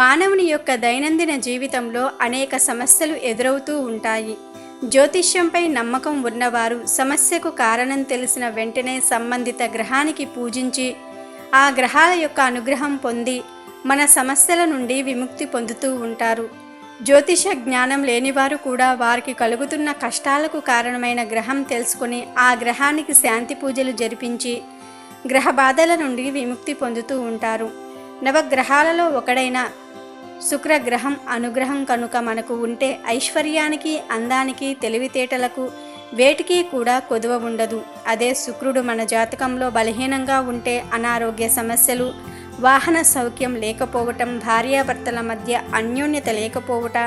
మానవుని యొక్క దైనందిన జీవితంలో అనేక సమస్యలు ఎదురవుతూ ఉంటాయి. జ్యోతిష్యంపై నమ్మకం ఉన్నవారు సమస్యకు కారణం తెలిసిన వెంటనే సంబంధిత గ్రహానికి పూజించి ఆ గ్రహాల యొక్క అనుగ్రహం పొంది మన సమస్యల నుండి విముక్తి పొందుతూ ఉంటారు. జ్యోతిష జ్ఞానం లేనివారు కూడా వారికి కలుగుతున్న కష్టాలకు కారణమైన గ్రహం తెలుసుకుని ఆ గ్రహానికి శాంతి పూజలు జరిపించి గ్రహ బాధల నుండి విముక్తి పొందుతూ ఉంటారు. నవగ్రహాలలో ఒకడైన శుక్రగ్రహం అనుగ్రహం కనుక మనకు ఉంటే ఐశ్వర్యానికి అందానికి తెలివితేటలకు వేటికి కూడా కొదువ ఉండదు. అదే శుక్రుడు మన జాతకంలో బలహీనంగా ఉంటే అనారోగ్య సమస్యలు వాహన సౌఖ్యం లేకపోవటం భార్యాభర్తల మధ్య అన్యోన్యత లేకపోవట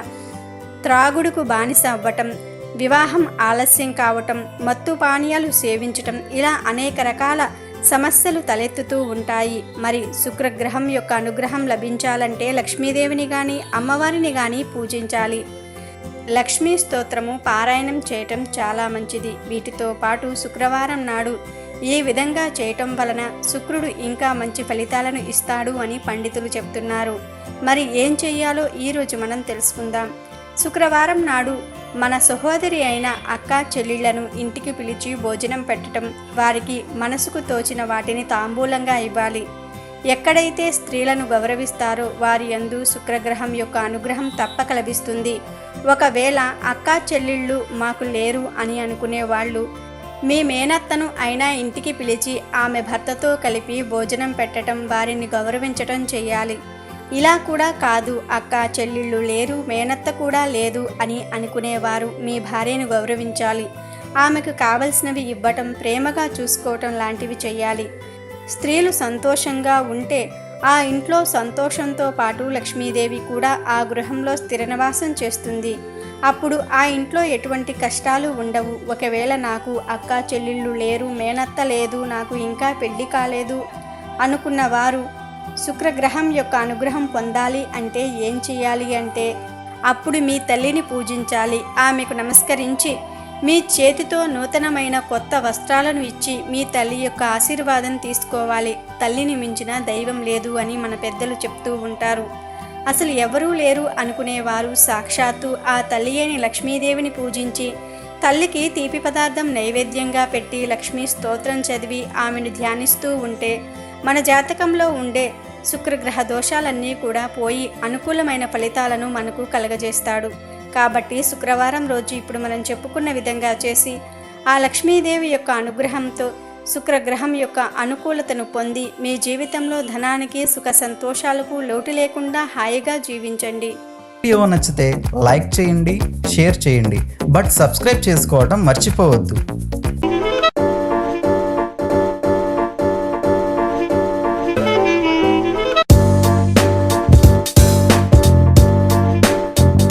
త్రాగుడుకు బానిస అవ్వటం వివాహం ఆలస్యం కావటం మత్తు పానీయాలు సేవించటం ఇలా అనేక రకాల సమస్యలు తలెత్తుతూ ఉంటాయి. మరి శుక్రగ్రహం యొక్క అనుగ్రహం లభించాలంటే లక్ష్మీదేవిని కానీ అమ్మవారిని కానీ పూజించాలి. లక్ష్మీ స్తోత్రము పారాయణం చేయటం చాలా మంచిది. వీటితో పాటు శుక్రవారం నాడు ఈ విధంగా చేయటం వలన శుక్రుడు ఇంకా మంచి ఫలితాలను ఇస్తాడు అని పండితులు చెప్తున్నారు. మరి ఏం చెయ్యాలో ఈరోజు మనం తెలుసుకుందాం. శుక్రవారం నాడు మన సహోదరి అయిన అక్క చెల్లిళ్ళను ఇంటికి పిలిచి భోజనం పెట్టడం వారికి మనసుకు తోచిన వాటిని తాంబూలంగా ఇవ్వాలి. ఎక్కడైతే స్త్రీలను గౌరవిస్తారో వారి యందు శుక్రగ్రహం యొక్క అనుగ్రహం తప్పక లభిస్తుంది. ఒకవేళ అక్క చెల్లెళ్ళు మాకు లేరు అని అనుకునే వాళ్ళు మీ మేనత్తను అయినా ఇంటికి పిలిచి ఆమె భర్తతో కలిపి భోజనం పెట్టడం వారిని గౌరవించటం చేయాలి. ఇలా కూడా కాదు అక్క చెల్లెళ్ళు లేరు మేనత్త కూడా లేదు అని అనుకునేవారు మీ భార్యను గౌరవించాలి. ఆమెకు కావలసినవి ఇవ్వటం ప్రేమగా చూసుకోవటం లాంటివి చేయాలి స్త్రీలు సంతోషంగా ఉంటే ఆ ఇంట్లో సంతోషంతో పాటు లక్ష్మీదేవి కూడా ఆ గృహంలో స్థిర నివాసం చేస్తుంది. అప్పుడు ఆ ఇంట్లో ఎటువంటి కష్టాలు ఉండవు. ఒకవేళ నాకు అక్క చెల్లెళ్ళు లేరు మేనత్త లేదు నాకు ఇంకా పెళ్ళి కాలేదు అనుకున్న వారు శుక్రగ్రహం యొక్క అనుగ్రహం పొందాలి అంటే ఏం చేయాలి అంటే అప్పుడు మీ తల్లిని పూజించాలి. ఆమెకు నమస్కరించి మీ చేతితో నూతనమైన కొత్త వస్త్రాలను ఇచ్చి మీ తల్లి యొక్క ఆశీర్వాదం తీసుకోవాలి. తల్లిని మించిన దైవం లేదు అని మన పెద్దలు చెప్తూ ఉంటారు. అసలు ఎవరూ లేరు అనుకునేవారు. సాక్షాత్తు ఆ తల్లి అయిన లక్ష్మీదేవిని పూజించి తల్లికి తీపి పదార్థం నైవేద్యంగా పెట్టి లక్ష్మీ స్తోత్రం చదివి ఆమెను ధ్యానిస్తూ ఉంటే మన జాతకంలో ఉండే శుక్రగ్రహ దోషాలన్నీ కూడా పోయి అనుకూలమైన ఫలితాలను మనకు కలగజేస్తాడు. కాబట్టి శుక్రవారం రోజు ఇప్పుడు మనం చెప్పుకున్న విధంగా చేసి ఆ లక్ష్మీదేవి యొక్క అనుగ్రహంతో శుక్రగ్రహం యొక్క అనుకూలతను పొంది మీ జీవితంలో ధనానికి సుఖ సంతోషాలకు లోటు లేకుండా హాయిగా జీవించండి. వీడియో నచ్చితే లైక్ చేయండి షేర్ చేయండి. బట్ సబ్స్క్రైబ్ చేసుకోవడం మర్చిపోవద్దు.